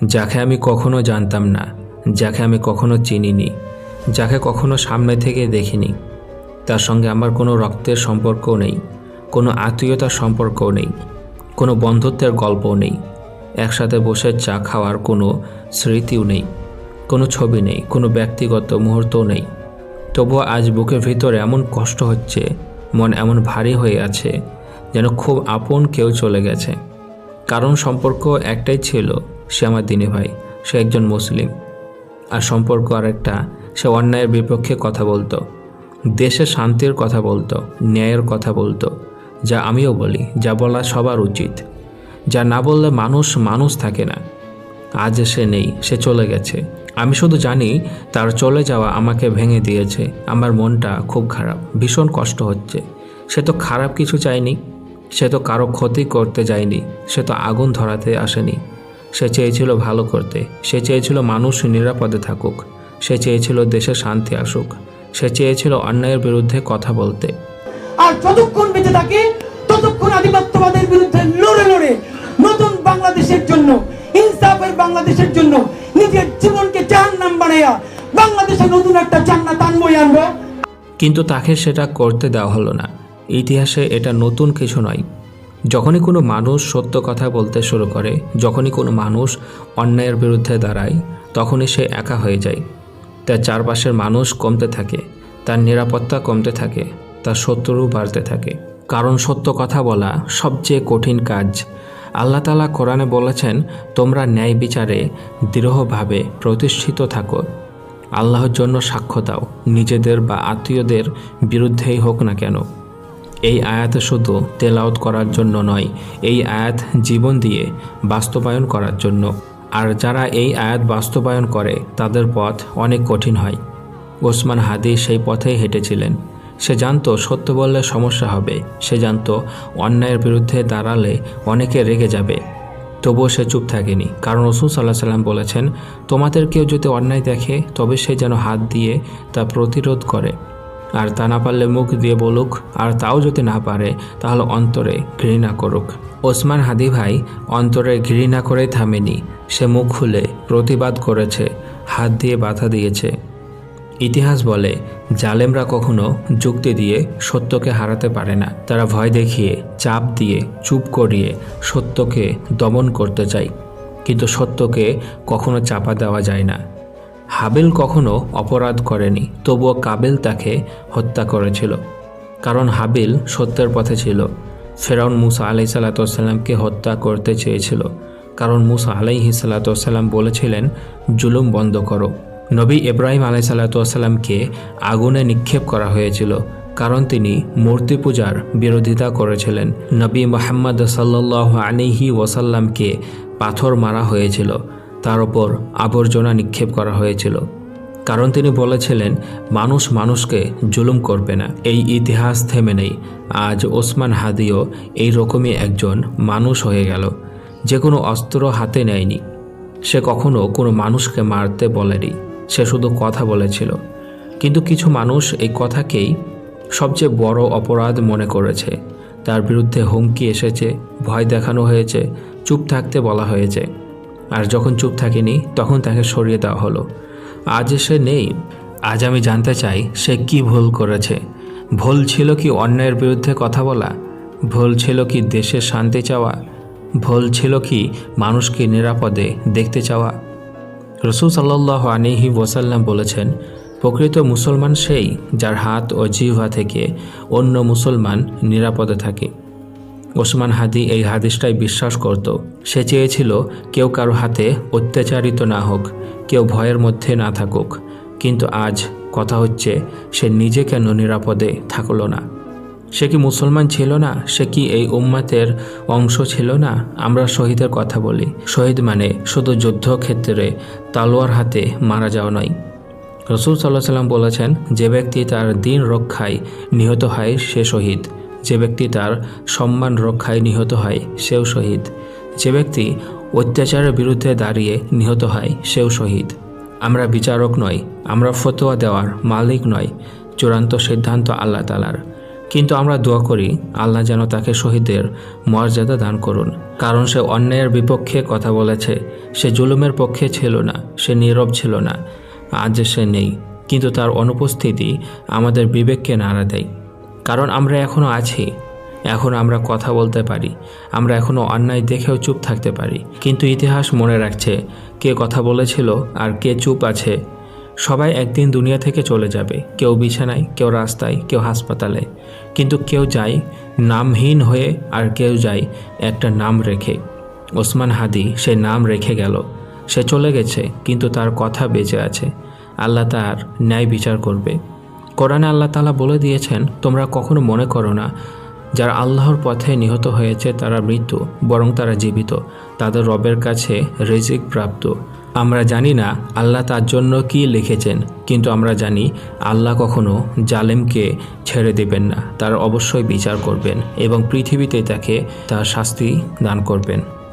যাকে আমি কখনো জানতাম না, যাকে আমি কখনো চিনিনি, যাকে কখনো সামনে থেকে দেখিনি। তার সঙ্গে আমার কোনো রক্তের সম্পর্কও নেই, কোনো আত্মীয়তার সম্পর্কও নেই, কোনো বন্ধুত্বের গল্পও নেই, একসাথে বসে চা খাওয়ার কোনো স্মৃতিও নেই, কোনো ছবি নেই, কোনো ব্যক্তিগত মুহূর্তও নেই। তবুও আজ বুকের ভিতরে এমন কষ্ট হচ্ছে, মন এমন ভারী হয়ে আছে, যেন খুব আপন কেউ চলে গেছে। কারণ সম্পর্ক একটাই ছিল সে আমার দিনে ভাই, সে একজন মুসলিম। আর সম্পর্ক আরেকটা, সে অন্যায়ের বিপক্ষে কথা বলতো। দেশে শান্তির কথা বলতো, ন্যায়ের কথা বলতো। যা আমিও বলি, যা বলা সবার উচিত। যা না বললে মানুষ মানুষ থাকে না। আজ সে নেই, সে চলে গেছে। আমি শুধু জানি, তার চলে যাওয়া আমাকে ভেঙে দিয়েছে। আমার মনটা খুব খারাপ, ভীষণ কষ্ট হচ্ছে। সে তো খারাপ কিছু চায়নি। সে তো কারও ক্ষতি করতে যায়নি। সে তো আগুন ধরাতে আসেনি। সে চেয়েছিল ভালো করতে। সে চেয়েছিল মানুষ নিরাপদে থাকুক। সে চেয়েছিল দেশে শান্তি আসুক। সে চেয়েছিল অন্যায়ের বিরুদ্ধে কথা বলতে। আর যতক্ষণ বেঁচে থাকে ততক্ষণ আধিপত্যবাদের বিরুদ্ধে লড়ে লড়ে নতুন বাংলাদেশের জন্য ইনসাফের বাংলাদেশের জন্য নিজের জীবনকে জাহান্নাম বানাইয়া বাংলাদেশে নতুন একটা জান্নাত আনবই আনব। কিন্তু তাকে সেটা করতে দেওয়া হলো না। ইতিহাসে এটা নতুন কিছু নয়। যখনই কোনো মানুষ সত্য কথা বলতে শুরু করে, যখনই কোনো মানুষ অন্যায়ের বিরুদ্ধে দাঁড়ায়, তখনই সে একা হয়ে যায়। তার চারপাশের মানুষ কমতে থাকে, তার নিরাপত্তা কমতে থাকে, তার শত্রু বাড়তে থাকে। কারণ সত্য কথা বলা সবচেয়ে কঠিন কাজ। আল্লাহ তালা কোরআনে বলেছেন, তোমরা ন্যায় বিচারে দৃঢ়ভাবে প্রতিষ্ঠিত থাকো। আল্লাহর জন্য সাক্ষ্য দাও। নিজেদের বা আত্মীয়দের বিরুদ্ধেই হোক না কেন। এই আয়াত শুধু তেলাওত করার জন্য নয়, এই আয়াত জীবন দিয়ে বাস্তবায়ন করার জন্য। আর যারা এই আয়াত বাস্তবায়ন করে, তাদের পথ অনেক কঠিন হয়। ওসমান হাদি সেই পথেই হেঁটেছিলেন। সে জানতো সত্য বললে সমস্যা হবে, সে জানতো অন্যায়ের বিরুদ্ধে দাঁড়ালে অনেকে রেগে যাবে। তবুও সে চুপ থাকেনি, কারণ রসুল সাল্লাহ সাল্লাম বলেছেন, তোমাদের কেউ যদি অন্যায় দেখে, তবে সে যেন হাত দিয়ে তা প্রতিরোধ করে। আর তা না পারলে মুখ দিয়ে বলুক, আর তাও যদি না পারে, তাহলে অন্তরে ঘৃণা করুক। ওসমান হাদি ভাই অন্তরে ঘৃণা করে থামেনি। সে মুখ খুলে প্রতিবাদ করেছে, হাত দিয়ে বাধা দিয়েছে। ইতিহাস বলে, জালেমরা কখনো যুক্তি দিয়ে সত্যকে হারাতে পারে না। তারা ভয় দেখিয়ে, চাপ দিয়ে, চুপ করিয়ে সত্যকে দমন করতে চায়। কিন্তু সত্যকে কখনো চাপা দেওয়া যায় না। হাবিল কখনো অপরাধ করেনি, তবুও কাবিল তাকে হত্যা করেছিল। কারণ হাবিল সত্যের পথে ছিল। ফেরাউন মুসা আলাই সাল্লাতামকে হত্যা করতে চেয়েছিল। কারণ মুসা আলাইহি সাল্লাতাম বলেছিলেন, জুলুম বন্ধ করো। নবী ইব্রাহিম আলাই সাল্লাতামকে আগুনে নিক্ষেপ করা হয়েছিল, কারণ তিনি মূর্তি পূজার বিরোধিতা করেছিলেন। নবী মোহাম্মদ সাল্লাহ আলিহি ওয়াসাল্লামকে পাথর মারা হয়েছিল। তার ওপর আবর্জনা নিক্ষেপ করা হয়েছিল। কারণ তিনি বলেছিলেন, মানুষ মানুষকে জুলুম করবে না। এই ইতিহাস থেমে নেই। আজ ওসমান হাদিও এই রকমই একজন মানুষ হয়ে গেল। যে কোনো অস্ত্র হাতে নেয়নি। সে কখনো কোনো মানুষকে মারতে বলেনি। সে শুধু কথা বলেছিল। কিন্তু কিছু মানুষ এই কথাকেই সবচেয়ে বড় অপরাধ মনে করেছে। তার বিরুদ্ধে হুমকি এসেছে, ভয় দেখানো হয়েছে, চুপ থাকতে বলা হয়েছে। আর যখন চুপ থাকেনি, তখন তাকে সরিয়ে দেওয়া হলো। আজ সে নেই। আজ আমি জানতে চাই, সে কি ভুল করেছে। ভুল ছিল কি অন্যায়ের বিরুদ্ধে কথা বলা? ভুল ছিল কি দেশে শান্তি চাওয়া? ভুল ছিল কি মানুষকে নিরাপদে দেখতে চাওয়া? রসুল সাল্লাহ আনিহি ওয়াসাল্লাম বলেছেন, প্রকৃত মুসলমান সেই যার হাত ও জিহ্বা থেকে অন্য মুসলমান নিরাপদে থাকে। ওসমান হাদি এই হাদিসটাই বিশ্বাস করত। সে চেয়েছিল, কেউ কারও হাতে অত্যাচারিত না হোক, কেউ ভয়ের মধ্যে না থাকুক। কিন্তু আজ কথা হচ্ছে, সে নিজে কেন নিরাপদে থাকল না? সে কি মুসলমান ছিল না? সে কি এই উম্মাতের অংশ ছিল না? আমরা শহীদের কথা বলি। শহীদ মানে শুধু যুদ্ধক্ষেত্রে তালোয়ার হাতে মারা যাওয়া নয়। রসুল সাল্লাহ সাল্লাম বলেছেন, যে ব্যক্তি তার দিন রক্ষায় নিহত হয়, সে শহীদ। যে ব্যক্তি তার সম্মান রক্ষায় নিহত হয়, সেও শহীদ। যে ব্যক্তি অত্যাচারের বিরুদ্ধে দাঁড়িয়ে নিহত হয়, সেও শহীদ। আমরা বিচারক নই, আমরা ফতোয়া দেওয়ার মালিক নয় চূড়ান্ত সিদ্ধান্ত আল্লাহ তালার কিন্তু আমরা দোয়া করি, আল্লাহ যেন তাকে শহীদের মর্যাদা দান করুন। কারণ সে অন্যায়ের বিপক্ষে কথা বলেছে, সে জুলুমের পক্ষে ছিল না, সে নীরব ছিল না, আজ সে নেই। কিন্তু তার অনুপস্থিতি আমাদের বিবেককে নাড়া দেয়। কারণ আমরা এখনও আছি। এখন আমরা কথা বলতে পারি। আমরা এখনও অন্যায় দেখেও চুপ থাকতে পারি। কিন্তু ইতিহাস মনে রাখছে, কে কথা বলেছিল আর কে চুপ আছে। সবাই একদিন দুনিয়া থেকে চলে যাবে। কেউ বিছানায়, কেউ রাস্তায়, কেউ হাসপাতালে। কিন্তু কেউ যায়, নামহীন হয়ে আর কেউ যায়, একটা নাম রেখে। ওসমান হাদি সে নাম রেখে গেল। সে চলে গেছে, কিন্তু তার কথা বেঁচে আছে। আল্লাহ তার ন্যায় বিচার করবে। কোরআনে আল্লাহ তালা বলে দিয়েছেন, তোমরা কখনো মনে করো না, যারা আল্লাহর পথে নিহত হয়েছে তারা মৃত্যু, বরং তারা জীবিত। তাদের রবের কাছে রিজিক প্রাপ্ত। আমরা জানি না আল্লাহ তার জন্য কি লিখেছেন, কিন্তু আমরা জানি আল্লাহ কখনো জালেমকে ছেড়ে দেবেন না, তার অবশ্যই বিচার করবেন এবং পৃথিবীতে তাকে তার শাস্তি দান করবেন।